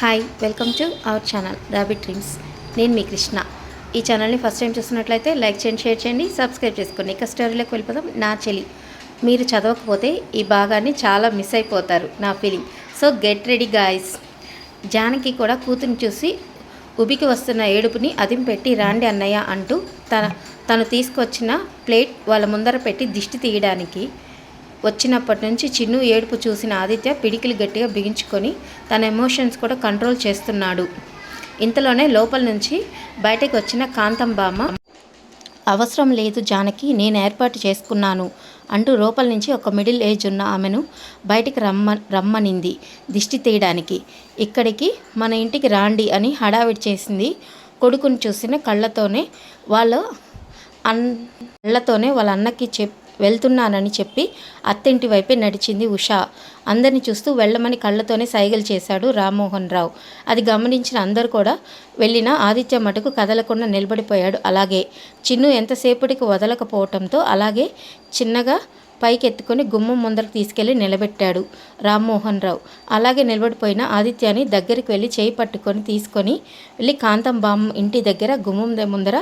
Hi welcome to our channel rabbit dreams నేను మీ కృష్ణ. ఈ ఛానల్ని ఫస్ట్ టైం చూస్తున్నట్లయితే లైక్ చేయండి షేర్ చేయండి సబ్స్క్రైబ్ చేసుకోండి. ఇక స్టోరీలోకి వెళ్ళిపోదాం. నా చెలి మీరు చదవకపోతే ఈ భాగాన్ని చాలా మిస్ అయిపోతారు నా feeling so get ready guys Janaki కూడా కూతురిని చూసి ఉబికి వస్తున్న ఏడుపుని అదిం పెట్టి రాండి అన్నయ్య అంటూ తన తను తీసుకొచ్చిన ప్లేట్ వాళ్ళ ముందర పెట్టి దిష్టి తీయడానికి వచ్చినప్పటి నుంచి చిన్ను ఏడుపు చూసిన ఆదిత్య పిడికిలు గట్టిగా బిగించుకొని తన ఎమోషన్స్ కూడా కంట్రోల్ చేస్తున్నాడు. ఇంతలోనే లోపల నుంచి బయటకు వచ్చిన కాంతం బామ్మ అవసరం లేదు జానకి నేను ఏర్పాటు చేసుకున్నాను అంటూ లోపల నుంచి ఒక మిడిల్ ఏజ్ ఉన్న ఆమెను బయటికి రమ్మ రమ్మనింది దిష్టి తీయడానికి. ఇక్కడికి మన ఇంటికి రాండి అని హడావిడి చేసింది కొడుకుని చూసిన కళ్ళతోనే వాళ్ళ అన్ కళ్ళతోనే వాళ్ళ అన్నకి చెప్ వెళ్తున్నానని చెప్పి అత్తింటి వైపే నడిచింది ఉషా. అందరిని చూస్తూ వెళ్ళమని కళ్ళతోనే సైగలు చేశాడు రామ్మోహన్ రావు అది గమనించిన అందరూ కూడా వెళ్ళిన ఆదిత్య మటుకు కదలకుండా నిలబడిపోయాడు. అలాగే చిన్ను ఎంతసేపటికి వదలకపోవటంతో అలాగే చిన్నగా పైకెత్తుకొని గుమ్మం ముందరకు తీసుకెళ్ళి నిలబెట్టాడు రామ్మోహన్ రావు. అలాగే నిలబడిపోయిన ఆదిత్యాని దగ్గరికి వెళ్ళి చేయి పట్టుకొని తీసుకొని వెళ్ళి కాంతం బామ్మ ఇంటి దగ్గర గుమ్మం ముందర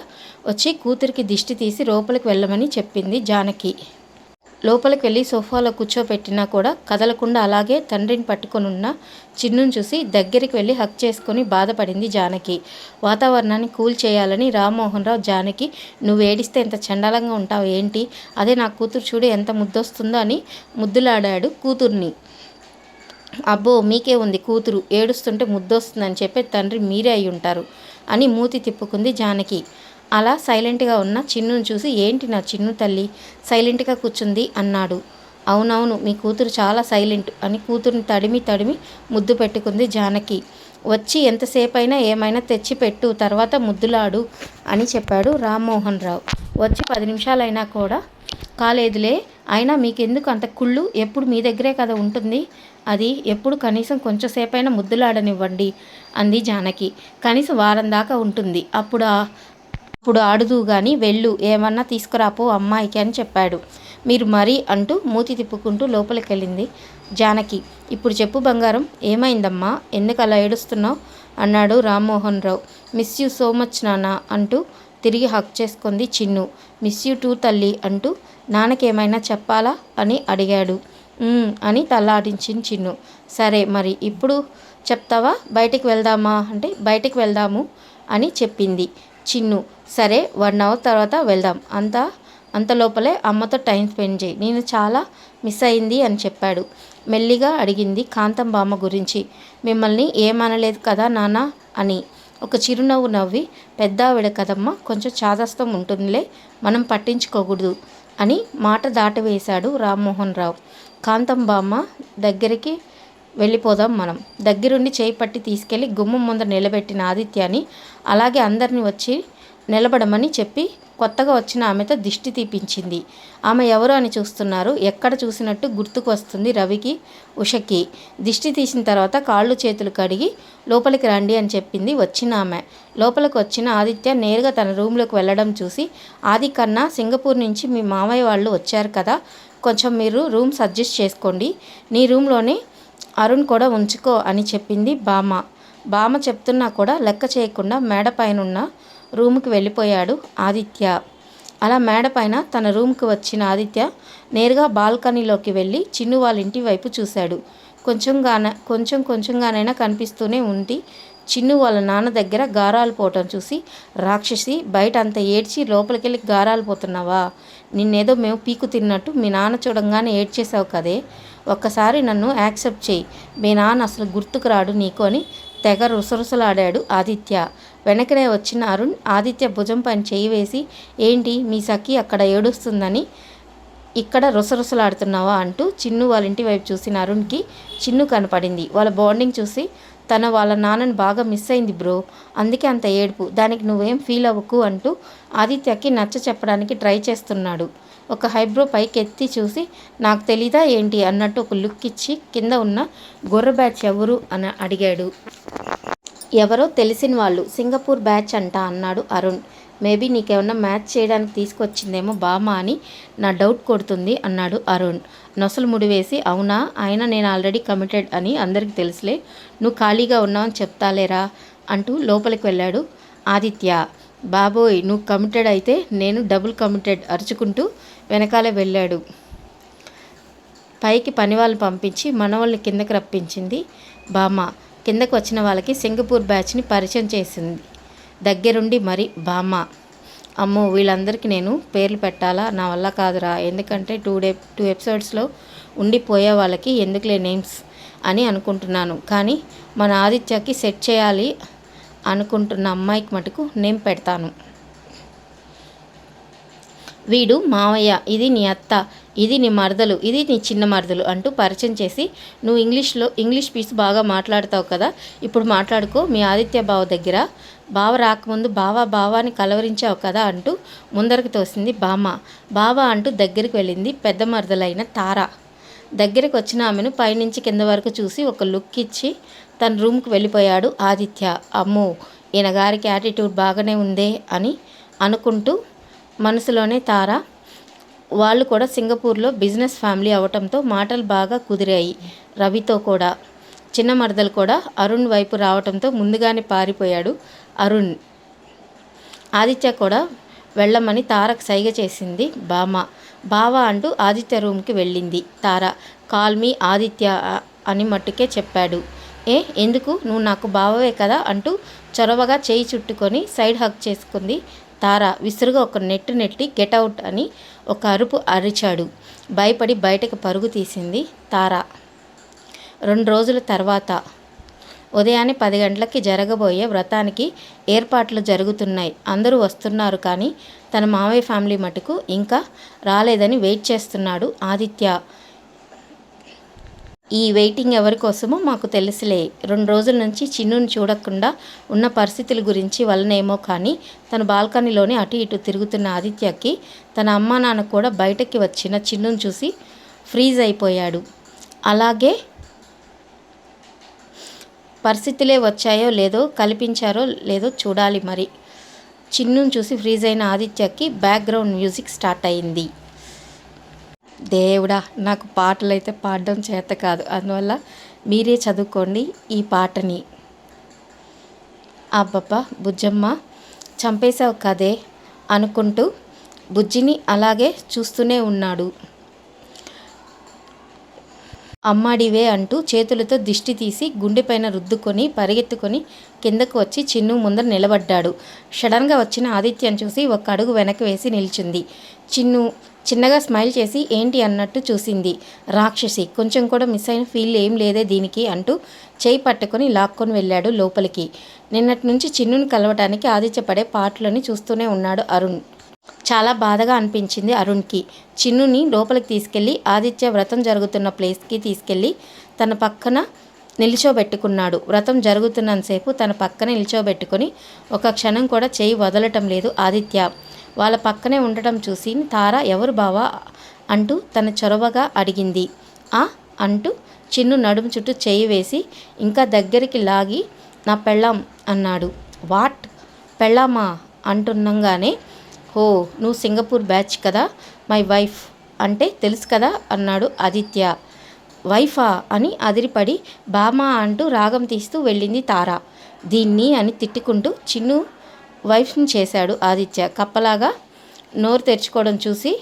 వచ్చి కూతురికి దిష్టి తీసి లోపలికి వెళ్ళమని చెప్పింది జానకి. లోపలికి వెళ్ళి సోఫాలో కూర్చోపెట్టినా కూడా కదలకుండా అలాగే తండ్రిని పట్టుకొని ఉన్న చిన్నుని చూసి దగ్గరికి వెళ్ళి హక్ చేసుకొని బాధపడింది జానకి. వాతావరణాన్ని కూల్ చేయాలని రామ్మోహన్ రావు జానకి నువ్వు ఏడిస్తే ఎంత చండాలంగా ఉంటావు ఏంటి? అదే నా కూతురు చూడు ఎంత ముద్దొస్తుందో అని ముద్దులాడాడు కూతుర్ని. అబ్బో మీకే ఉంది కూతురు ఏడుస్తుంటే ముద్దొస్తుందని చెప్పి తండ్రి మీరే అయి ఉంటారు అని మూతి తిప్పుకుంది జానకి. అలా సైలెంట్గా ఉన్న చిన్నును చూసి ఏంటి నా చిన్ను తల్లి? సైలెంట్గా కూర్చుంది అన్నాడు. అవునవును మీ కూతురు చాలా సైలెంట్ అని కూతురుని తడిమి తడిమి ముద్దు పెట్టుకుంది జానకి. వచ్చి ఎంతసేపైనా ఏమైనా తెచ్చిపెట్టు తర్వాత ముద్దులాడు అని చెప్పాడు రామ్మోహన్ రావు. వచ్చి పది నిమిషాలైనా కూడా కాలేదులే. అయినా మీకెందుకు అంత కుళ్ళు? ఎప్పుడు మీ దగ్గరే కదా ఉంటుంది. అది ఎప్పుడు కనీసం కొంచెం సేపైనా ముద్దులాడనివ్వండి అంది జానకి. కనీసం వారం దాకా ఉంటుంది. అప్పుడు ఇప్పుడు ఆడుదు గాని వెళ్ళు ఏమన్నా తీసుకురాపో అమ్మాయికి అని చెప్పాడు. మీరు మరీ అంటూ మూతి తిప్పుకుంటూ లోపలికి వెళ్ళింది జానకి ఇప్పుడు చెప్పు బంగారం ఏమైందమ్మా? ఎందుకు అలా ఏడుస్తున్నావు? అన్నాడు Rammohan Rao. Miss you so much నాన్న అంటూ తిరిగి హక్ చేసుకుంది చిన్ను. మిస్ యూ టూ తల్లి అంటూ నాన్నకేమైనా చెప్పాలా? అని అడిగాడు. అని తల్లాడించింది చిన్ను. సరే మరి ఇప్పుడు చెప్తావా? బయటికి వెళ్దామా? అంటే బయటికి వెళ్దాము అని చెప్పింది. చిన్ను. సరే వన్ అవర్ తర్వాత వెళ్దాం. అంతా అంత లోపలే అమ్మతో టైం స్పెండ్ చేయి. నేను చాలా మిస్ అయింది అని చెప్పాడు. మెల్లిగా అడిగింది కాంతం బామ్మ గురించి. మిమ్మల్ని ఏమనలేదు కదా నాన్న అని. ఒక చిరునవ్వు నవ్వి పెద్ద ఆవిడ కదమ్మ కొంచెం చాదస్తం ఉంటుందిలే మనం పట్టించుకోకూడదు అని మాట దాటవేశాడు రామ్మోహన్ రావు. కాంతం బామ్మ దగ్గరికి వెళ్ళిపోదాం మనం. దగ్గరుండి చేయి పట్టి తీసుకెళ్ళి గుమ్మం ముందర నిలబెట్టిన ఆదిత్యాని అలాగే అందరిని వచ్చి నిలబడమని చెప్పి కొత్తగా వచ్చిన ఆమెతో దిష్టి తీపించింది. ఆమె ఎవరు అని చూస్తున్నారు? ఎక్కడ చూసినట్టు గుర్తుకు వస్తుంది రవికి ఉషకి. దిష్టి తీసిన తర్వాత కాళ్ళు చేతులు కడిగి లోపలికి రండి అని చెప్పింది వచ్చిన ఆమె. లోపలికి వచ్చిన ఆదిత్య నేరుగా తన రూమ్లోకి వెళ్ళడం చూసి ఆది కన్నా సింగపూర్ నుంచి మీ మామయ్య వాళ్ళు వచ్చారు కదా కొంచెం మీరు రూమ్ సజెస్ట్ చేసుకోండి. నీ రూమ్లోనే అరుణ్ కూడా ఉంచుకో అని చెప్పింది బామ బామ చెప్తున్నా కూడా లెక్క చేయకుండా మేడ రూముకి వెళ్ళిపోయాడు ఆదిత్య. అలా మేడపైన తన రూమ్కి వచ్చిన ఆదిత్య నేరుగా బాల్కనీలోకి వెళ్ళి చిన్ను వాళ్ళ ఇంటి వైపు చూశాడు. కొంచెంగాన కొంచెం కొంచెంగానైనా కనిపిస్తూనే ఉంది చిన్ను వాళ్ళ నాన్న దగ్గర గారాలు పోవటం చూసి రాక్షసి బయట అంత ఏడ్చి లోపలికెళ్ళి గారాలు పోతున్నావా? నిన్నేదో మేము పీకు తిన్నట్టు మీ నాన్న చూడంగానే ఏడ్చేసావు కదే. ఒక్కసారి నన్ను యాక్సెప్ట్ చేయి. మీ నాన్న అసలు గుర్తుకు రాడు నీకు అని తెగ రుసరుసలాడాడు ఆదిత్య. వెనకనే వచ్చిన అరుణ్ ఆదిత్య భుజం పైన చేయి వేసి ఏంటి మీ సఖి అక్కడ ఏడుస్తుందని ఇక్కడ రుసరుసలాడుతున్నావా? అంటూ చిన్ను వాళ్ళ ఇంటి వైపు చూసిన అరుణ్కి చిన్ను కనపడింది. వాళ్ళ బాండింగ్ చూసి తన వాళ్ళ నాన్నని బాగా మిస్ అయింది బ్రో. అందుకే అంత ఏడుపు. దానికి నువ్వేం ఫీల్ అవ్వకు అంటూ ఆదిత్యకి నచ్చ చెప్పడానికి ట్రై చేస్తున్నాడు. ఒక హైబ్రో పైకి ఎత్తి చూసి నాకు తెలీదా ఏంటి? అన్నట్టు ఒక లుక్ ఇచ్చి కింద ఉన్న గొర్రె బ్యాచ్ ఎవరు అని అడిగాడు. ఎవరో తెలిసిన వాళ్ళు. సింగపూర్ బ్యాచ్ అంట అన్నాడు అరుణ్. మేబీ నీకేమన్నా మ్యాచ్ చేయడానికి తీసుకొచ్చిందేమో బామ్మ అని నా డౌట్ కొడుతుంది అన్నాడు అరుణ్. నొసలు ముడివేసి అవునా? ఆయన నేను ఆల్రెడీ కమిటెడ్ అని అందరికీ తెలుసులే. నువ్వు ఖాళీగా ఉన్నావని చెప్తాలేరా? అంటూ లోపలికి వెళ్ళాడు ఆదిత్య. బాబోయ్ నువ్వు కమిటెడ్ అయితే నేను డబుల్ కమిటెడ్ అరుచుకుంటూ వెనకాలే వెళ్ళాడు. పైకి పని వాళ్ళని పంపించి మనవాళ్ళని కిందకి రప్పించింది బామ్మ కిందకు వచ్చిన వాళ్ళకి సింగపూర్ బ్యాచ్ని పరిచయం చేసింది. దగ్గరుండి మరి బామ్మ. అమ్మో వీళ్ళందరికీ నేను పేర్లు పెట్టాలా? నా వల్ల కాదురా. ఎందుకంటే టూ డే టూ ఎపిసోడ్స్లో ఉండిపోయే వాళ్ళకి ఎందుకులే నేమ్స్ అని అనుకుంటున్నాను. కానీ మన ఆదిత్యకి సెట్ చేయాలి అనుకుంటున్న అమ్మాయికి మటుకు నేమ్ పెడతాను. వీడు మావయ్య ఇది నీ అత్త ఇది నీ మరదలు ఇది నీ చిన్న మరదలు అంటూ పరిచయం చేసి నువ్వు ఇంగ్లీష్లో ఇంగ్లీష్ పీస్ బాగా మాట్లాడతావు కదా? ఇప్పుడు మాట్లాడుకో మీ ఆదిత్య బావ దగ్గర. బావ రాకముందు బావ బావాని కలవరించావు కదా అంటూ ముందరకు తోసింది బామ బావ అంటూ దగ్గరికి వెళ్ళింది పెద్ద మరదలైన తార. దగ్గరికి వచ్చిన ఆమెను పైనుంచి కింద వరకు చూసి ఒక లుక్ ఇచ్చి తన రూమ్కి వెళ్ళిపోయాడు ఆదిత్య. అమ్మో ఈయన గారికి యాటిట్యూడ్ బాగానే ఉందే అని అనుకుంటూ మనసులోనే తార వాళ్ళు కూడా సింగపూర్లో బిజినెస్ ఫ్యామిలీ అవటంతో మాటలు బాగా కుదిరాయి రవితో కూడా. చిన్న మరదలు కూడా అరుణ్ వైపు రావడంతో ముందుగానే పారిపోయాడు అరుణ్. ఆదిత్య కూడా వెళ్ళమని తారకు సైగ చేసింది బామ. బావ అంటూ ఆదిత్య రూమ్కి వెళ్ళింది. తార కాల్ మీ ఆదిత్య అని మట్టుకే చెప్పాడు. ఏ ఎందుకు? నువ్వు నాకు బావవే కదా అంటూ చొరవగా చేయి చుట్టుకొని సైడ్ హక్ చేసుకుంది తార. విసురుగా ఒక నెట్టు నెట్టి గెటౌట్ అని ఒక అరుపు అరిచాడు. భయపడి బయటకు పరుగు తీసింది తార. రెండు రోజుల తర్వాత ఉదయాన్నే పది గంటలకి జరగబోయే వ్రతానికి ఏర్పాట్లు జరుగుతున్నాయి. అందరూ వస్తున్నారు కానీ తన మావయ్య ఫ్యామిలీ మటుకు ఇంకా రాలేదని వెయిట్ చేస్తున్నాడు ఆదిత్య. ఈ వెయిటింగ్ ఎవరి కోసమో మాకు తెలుసులే. రెండు రోజుల నుంచి చిన్నుని చూడకుండా ఉన్న పరిస్థితుల గురించి వలనేమో కానీ తన బాల్కనీలోనే అటు ఇటు తిరుగుతున్న ఆదిత్యకి తన అమ్మా నాన్న కూడా బయటకి వచ్చిన చిన్నుని చూసి ఫ్రీజ్ అయిపోయాడు. అలాగే పరిస్థితులే వచ్చాయో లేదో కల్పించారో లేదో చూడాలి మరి. చిన్నుని చూసి ఫ్రీజ్ అయిన ఆదిత్యకి బ్యాక్గ్రౌండ్ మ్యూజిక్ స్టార్ట్ అయింది. దేవుడా నాకు పాటలు అయితే పాడడం చేత కాదు. అందువల్ల మీరే చదువుకోండి ఈ పాటని. అబ్బబ్బా బుజ్జమ్మ చంపేశావు కదే అనుకుంటూ బుజ్జిని అలాగే చూస్తూనే ఉన్నాడు. అమ్మాడివే అంటూ చేతులతో దిష్టి తీసి గుండెపైన రుద్దుకొని పరిగెత్తుకొని కిందకు వచ్చి చిన్ను ముందర నిలబడ్డాడు. సడన్గా వచ్చిన ఆదిత్యం చూసి ఒక అడుగు వెనక్కి వేసి నిల్చుంది. చిన్ను చిన్నగా స్మైల్ చేసి ఏంటి అన్నట్టు చూసింది. రాక్షసి కొంచెం కూడా మిస్ అయిన ఫీల్ ఏం లేదే దీనికి అంటూ చేయి పట్టుకొని లాక్కొని వెళ్ళాడు లోపలికి. నిన్నటి నుంచి చిన్నుని కలవటానికి ఆదిత్యపడే పాటలని చూస్తూనే ఉన్నాడు అరుణ్. చాలా బాధగా అనిపించింది అరుణ్కి. చిన్నుని లోపలికి తీసుకెళ్ళి ఆదిత్య వ్రతం జరుగుతున్న ప్లేస్కి తీసుకెళ్ళి తన పక్కన నిల్చోబెట్టుకున్నాడు. వ్రతం జరుగుతున్నంతసేపు తన పక్కన నిల్చోబెట్టుకొని ఒక క్షణం కూడా చేయి వదలటం లేదు ఆదిత్య. వాళ్ళ పక్కనే ఉండటం చూసి తార ఎవరు బావా? అంటూ తన చొరవగా అడిగింది. ఆ? అంటూ చిన్ను నడుము చుట్టూ చేయి వేసి ఇంకా దగ్గరికి లాగి నా పెళ్ళాం అన్నాడు. వాట్? పెళ్ళామా? అంటున్నంగానే ఓ నువ్వు సింగపూర్ బ్యాచ్ కదా? మై వైఫ్ అంటే తెలుసు కదా? అన్నాడు ఆదిత్య. వైఫా అని అదిరిపడి బామా అంటూ రాగం తీస్తూ వెళ్ళింది తారా. దీన్ని అని తిట్టుకుంటూ చిన్ను వైఫ్ని చేశాడు ఆదిత్య. కప్పలాగా నోరు తెరుచుకోవడం చూసి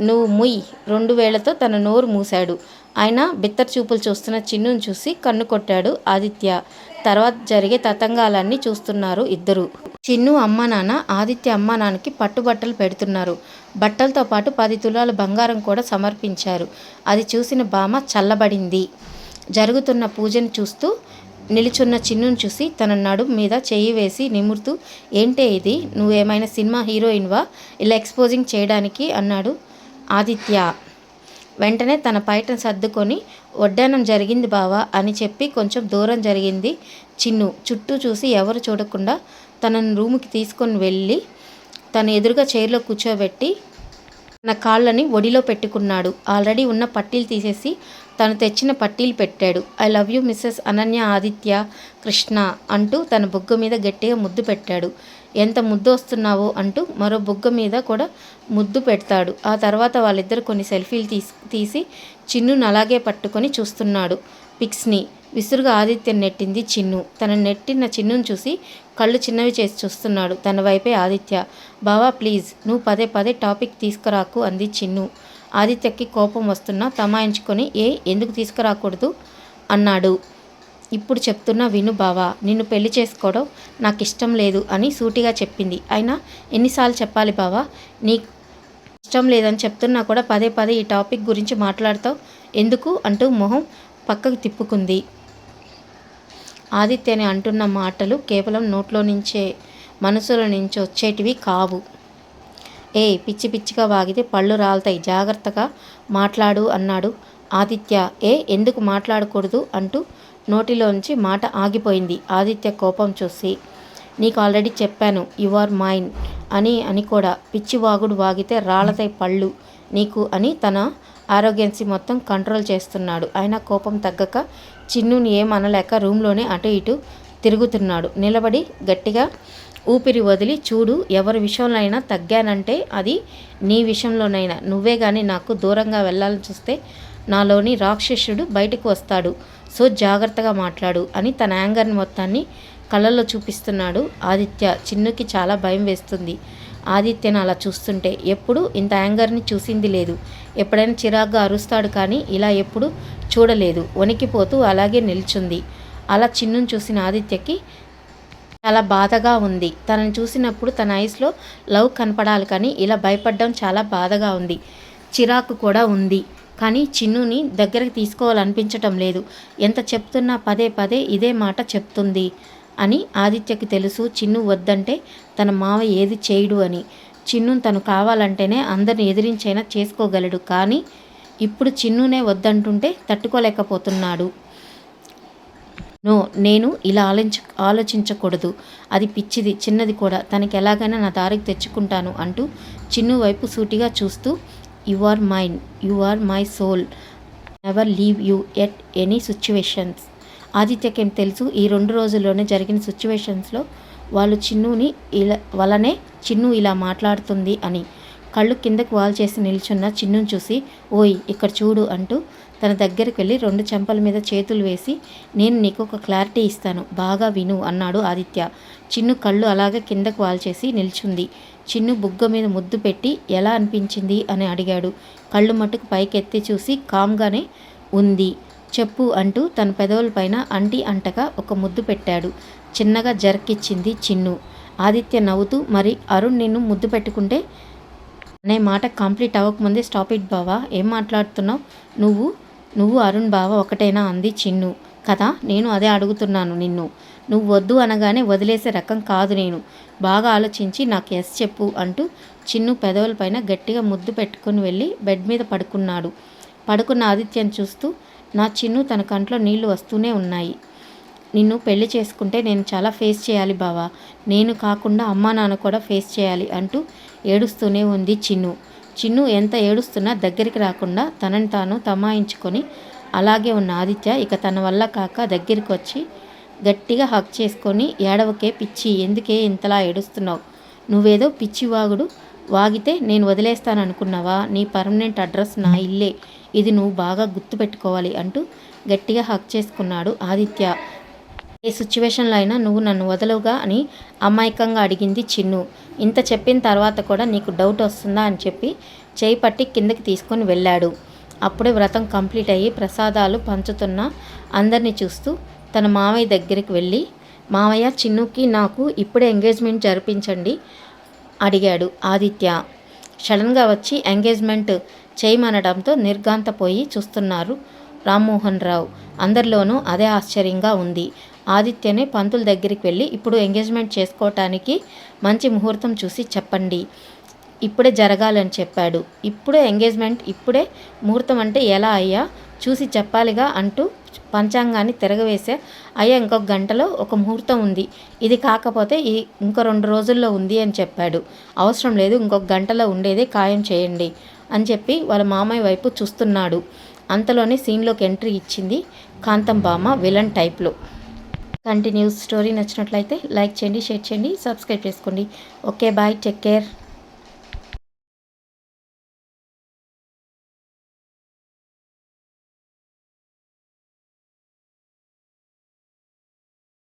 నువ్వు ముయ్. రెండు వేళ్ళతో తన నోరు మూశాడు. ఆయన బిత్తర్ చూపులు చూస్తున్న చిన్నుని చూసి కన్ను కొట్టాడు ఆదిత్య. తర్వాత జరిగే తతంగాలన్నీ చూస్తున్నారు ఇద్దరు. చిన్ను అమ్మ నాన్న ఆదిత్య అమ్మ నాన్నకి పట్టుబట్టలు పెడుతున్నారు. బట్టలతో పాటు పది తులాల బంగారం కూడా సమర్పించారు. అది చూసిన బామ చల్లబడింది. జరుగుతున్న పూజను చూస్తూ నిలుచున్న చిన్నును చూసి తన నడుము మీద చెయ్యి వేసి నిమురుతూ ఏంటే ఇది? నువ్వేమైనా సినిమా హీరోయిన్వా? ఇలా ఎక్స్పోజింగ్ చేయడానికి? అన్నాడు ఆదిత్య. వెంటనే తన పైట సర్దుకొని వడ్డానం జరిగింది బావా అని చెప్పి కొంచెం దూరం జరిగింది చిన్ను. చుట్టూ చూసి ఎవరు చూడకుండా తనను రూముకి తీసుకొని వెళ్ళి తన ఎదురుగా చైర్లో కూర్చోబెట్టి తన కాళ్ళని ఒడిలో పెట్టుకున్నాడు. ఆల్రెడీ ఉన్న పట్టీలు తీసేసి తను తెచ్చిన పట్టీలు పెట్టాడు. I love you mrs Ananya Aditya Krishna అంటూ తన బొగ్గు మీద గట్టిగా ముద్దు పెట్టాడు. ఎంత ముద్దు వస్తున్నావో అంటూ మరో బొగ్గ మీద కూడా ముద్దు పెడతాడు. ఆ తర్వాత వాళ్ళిద్దరు కొన్ని సెల్ఫీలు తీసి తీసి చిన్నును అలాగే పట్టుకొని చూస్తున్నాడు. పిక్స్ని విసురుగా ఆదిత్యం నెట్టింది చిన్ను. తన నెట్టిన చిన్నును చూసి కళ్ళు చిన్నవి చేసి చూస్తున్నాడు. తన వైపే ఆదిత్య. బావా ప్లీజ్ నువ్వు పదే పదే టాపిక్ తీసుకురాకు అంది చిన్ను. ఆదిత్యకి కోపం వస్తున్నా తమాయించుకొని ఏ ఎందుకు తీసుకురాకూడదు? అన్నాడు. ఇప్పుడు చెప్తున్నా విను బావా నిన్ను పెళ్ళి చేసుకోవడం నాకు ఇష్టం లేదు అని సూటిగా చెప్పింది. అయినా ఎన్నిసార్లు చెప్పాలి బావా? నీ ఇష్టం లేదని చెప్తున్నా కూడా పదే పదే ఈ టాపిక్ గురించి మాట్లాడతావు? ఎందుకు? అంటూ మొహం పక్కకు తిప్పుకుంది. ఆదిత్యని అంటున్న మాటలు కేవలం నోట్లో నుంచే మనసులో నుంచి వచ్చేటివి కావు. ఏ పిచ్చి పిచ్చిగా వాగితే పళ్ళు రాలుతాయి జాగ్రత్తగా మాట్లాడు అన్నాడు. ఆదిత్య ఏ ఎందుకు మాట్లాడకూడదు అంటూ నోటిలోంచి మాట ఆగిపోయింది. ఆదిత్య కోపం చూసి నీకు ఆల్రెడీ చెప్పాను యు ఆర్ మైన్ అని అని కూడా. పిచ్చి వాగుడు వాగితే రాళ్ళతాయి పళ్ళు నీకు అని తన ఆరోగ్యన్సీ మొత్తం కంట్రోల్ చేస్తున్నాడు. అయినా కోపం తగ్గక చిన్నుని ఏమనలేక రూమ్లోనే అటు ఇటు తిరుగుతున్నాడు. నిలబడి గట్టిగా ఊపిరి వదిలి చూడు ఎవరి విషయంలోనైనా తగ్గానంటే అది నీ విషయంలోనైనా. నువ్వే కానీ నాకు దూరంగా వెళ్ళాలని చూస్తే నాలోని రాక్షసుడు బయటకు వస్తాడు. సో జాగ్రత్తగా మాట్లాడు అని తన యాంగర్ని మొత్తాన్ని కళ్ళల్లో చూపిస్తున్నాడు ఆదిత్య. చిన్నుకి చాలా భయం వేస్తుంది. ఆదిత్యను అలా చూస్తుంటే ఎప్పుడు ఇంత యాంగర్ని చూసింది లేదు. ఎప్పుడైనా చిరాగ్గా అరుస్తాడు కానీ ఇలా ఎప్పుడు చూడలేదు. వణికిపోతూ అలాగే నిల్చుంది. అలా చిన్నును చూసిన ఆదిత్యకి చాలా బాధగా ఉంది. తనని చూసినప్పుడు తన ఐస్లో లవ్ కనపడాలి కానీ ఇలా భయపడడం చాలా బాధగా ఉంది. చిరాకు కూడా ఉంది. కానీ చిన్నుని దగ్గరికి తీసుకోవాలనిపించటం లేదు. ఎంత చెప్తున్నా పదే పదే ఇదే మాట చెప్తుంది. అని ఆదిత్యకి తెలుసు చిన్ను వద్దంటే తన మావ ఏది చేయడు అని. చిన్ను తను కావాలంటేనే అందరిని ఎదిరించైనా చేసుకోగలడు. కానీ ఇప్పుడు చిన్నునే వద్దంటుంటే తట్టుకోలేకపోతున్నాడు. నో నేను ఇలా ఆలోచించ ఆలోచించకూడదు. అది పిచ్చిది చిన్నది కూడా. తనకి ఎలాగైనా నా దారికి తెచ్చుకుంటాను అంటూ చిన్ను వైపు సూటిగా చూస్తూ you are mine you are my soul. Never leave you at any situations. ఆదిత్యకేం తెలుసు? ఈ రెండు రోజుల్లోనే జరిగిన సిచ్యువేషన్స్లో వాళ్ళు చిన్నుని ఇలా వలనే చిన్ను ఇలా మాట్లాడుతుంది అని కళ్ళు కిందకు వాల్ చేసి నిల్చున్న చిన్నుని చూసి ఓయ్ ఇక్కడ చూడు అంటూ తన దగ్గరికి వెళ్ళి రెండు చెంపల మీద చేతులు వేసి నేను నీకు ఒక క్లారిటీ ఇస్తాను బాగా విను అన్నాడు ఆదిత్య. చిన్ను కళ్ళు అలాగే కిందకు వాల్చేసి నిల్చుంది. చిన్ను బుగ్గ మీద ముద్దు పెట్టి ఎలా అనిపించింది? అని అడిగాడు. కళ్ళు మట్టుకు పైకెత్తి చూసి కామ్గానే ఉంది. చెప్పు అంటూ తన పెదవులపైన అంటి అంటగా ఒక ముద్దు పెట్టాడు. చిన్నగా జరక్కిచ్చింది చిన్ను. ఆదిత్య నవ్వుతూ మరి అరుణ్ నిన్ను ముద్దు పెట్టుకుంటే? అనే మాట కంప్లీట్ అవ్వకముందే స్టాప్ ఇట్ బావా ఏం మాట్లాడుతున్నావు? నువ్వు నువ్వు అరుణ్ బావ ఒకటేనా అంది చిన్ను. కదా నేను అదే అడుగుతున్నాను నిన్ను. నువ్వు వద్దు అనగానే వదిలేసే రకం కాదు నేను. బాగా ఆలోచించి నాకు ఎస్ చెప్పు అంటూ చిన్ను పెదవులపైన గట్టిగా ముద్దు పెట్టుకుని వెళ్ళి బెడ్ మీద పడుకున్నాడు. పడుకున్న ఆదిత్యను చూస్తూ నా చిన్ను తన కంట్లో నీళ్ళు వస్తూనే ఉన్నాయి. నిన్ను పెళ్ళి చేసుకుంటే నేను చాలా ఫేస్ చేయాలి బావా. నేను కాకుండా అమ్మా నాన్న కూడా ఫేస్ చేయాలి అంటూ ఏడుస్తూనే ఉంది చిన్ను. చిన్ను ఎంత ఏడుస్తున్నా దగ్గరికి రాకుండా తనని తాను తమాయించుకొని అలాగే ఉన్న ఆదిత్య ఇక తన వల్ల కాక దగ్గరికి వచ్చి గట్టిగా హక్ చేసుకొని ఏడవకే పిచ్చి ఎందుకే ఇంతలా ఏడుస్తున్నావు? నువ్వేదో పిచ్చివాగుడు వాగితే నేను వదిలేస్తాను అనుకున్నావా నీ పర్మనెంట్ అడ్రస్ నా ఇల్లే. ఇది నువ్వు బాగా గుర్తుపెట్టుకోవాలి అంటూ గట్టిగా హక్ చేసుకున్నాడు ఆదిత్య. ఏ సిచ్యువేషన్లో అయినా నువ్వు నన్ను వదలవుగా అని అమాయకంగా అడిగింది చిన్ను. ఇంత చెప్పిన తర్వాత కూడా నీకు డౌట్ వస్తుందా అని చెప్పి చేయి పట్టి కిందకి తీసుకొని వెళ్ళాడు. అప్పుడే వ్రతం కంప్లీట్ అయ్యి ప్రసాదాలు పంచుతున్న అందరినీ చూస్తూ తన మామయ్య దగ్గరికి వెళ్ళి మామయ్య చిన్నుకి నాకు ఇప్పుడే ఎంగేజ్మెంట్ జరిపించండి. అడిగాడు ఆదిత్య. సడన్గా వచ్చి ఎంగేజ్మెంట్ చేయమనడంతో నిర్గాంతపోయి చూస్తున్నారు రామ్మోహన్ రావు అందరిలోనూ అదే ఆశ్చర్యంగా ఉంది. ఆదిత్యనే పంతుల దగ్గరికి వెళ్ళి ఇప్పుడు ఎంగేజ్మెంట్ చేసుకోవటానికి మంచి ముహూర్తం చూసి చెప్పండి. ఇప్పుడే జరగాలని చెప్పాడు. ఇప్పుడే ఎంగేజ్మెంట్ ఇప్పుడే ముహూర్తం అంటే ఎలా అయ్యా? చూసి చెప్పాలిగా అంటూ పంచాంగాన్ని తిరగవేసే అయ్యా ఇంకొక గంటలో ఒక ముహూర్తం ఉంది. ఇది కాకపోతే ఈ ఇంకో రెండు రోజుల్లో ఉంది అని చెప్పాడు. అవసరం లేదు ఇంకొక గంటలో ఉండేదే ఖాయం చేయండి అని చెప్పి వాళ్ళ మామయ్య వైపు చూస్తున్నాడు. అంతలోనే సీన్లోకి ఎంట్రీ ఇచ్చింది కాంతం బామ విలన్ టైప్లో కంటిన్యూస్ స్టోరీ నచ్చినట్లయితే లైక్ చేయండి షేర్ చేయండి సబ్స్క్రైబ్ చేసుకోండి. Okay bye take care.